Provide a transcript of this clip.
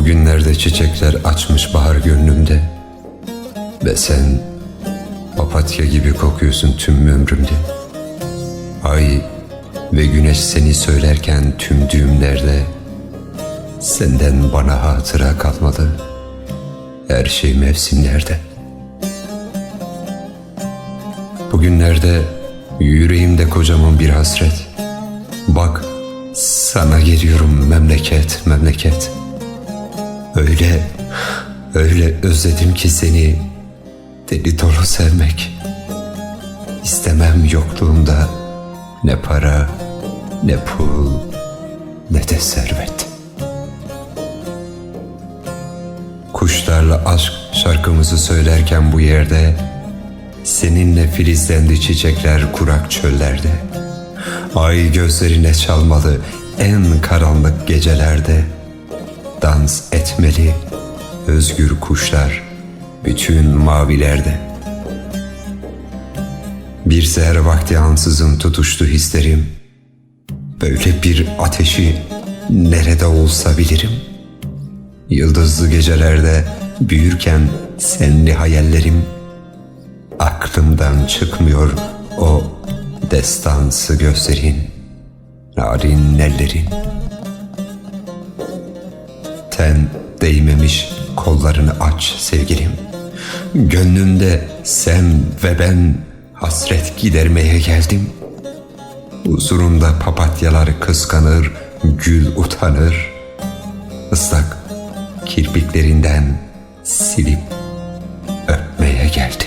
Bugünlerde çiçekler açmış bahar gönlümde. Ve sen papatya gibi kokuyorsun tüm ömrümde. Ay ve güneş seni söylerken tüm düğümlerde Senden bana hatıra kalmadı. Her şey mevsimlerde. Bugünlerde yüreğimde kocaman bir hasret. Bak sana geliyorum memleket memleket Öyle öyle özledim ki seni. Deli dolu sevmek. İstemem yokluğumda Ne para ne pul ne de servet. Kuşlarla aşk şarkımızı söylerken bu yerde Seninle filizlendi çiçekler kurak çöllerde. Ay gözlerine çalmalı en karanlık gecelerde Dans etmeli özgür kuşlar bütün mavilerde. Bir seher vakti ansızın tutuştu hislerim. Böyle bir ateşi nerede olsa bilirim. Yıldızlı gecelerde büyürken senli hayallerim Aklımdan çıkmıyor o destansı gözlerin, narin ellerin. Ten değmemiş kollarını aç sevgilim. Gönlümde sen ve ben hasret gidermeye geldim. Huzurumda papatyalar kıskanır, gül utanır. Islak kirpiklerinden silip öpmeye geldim.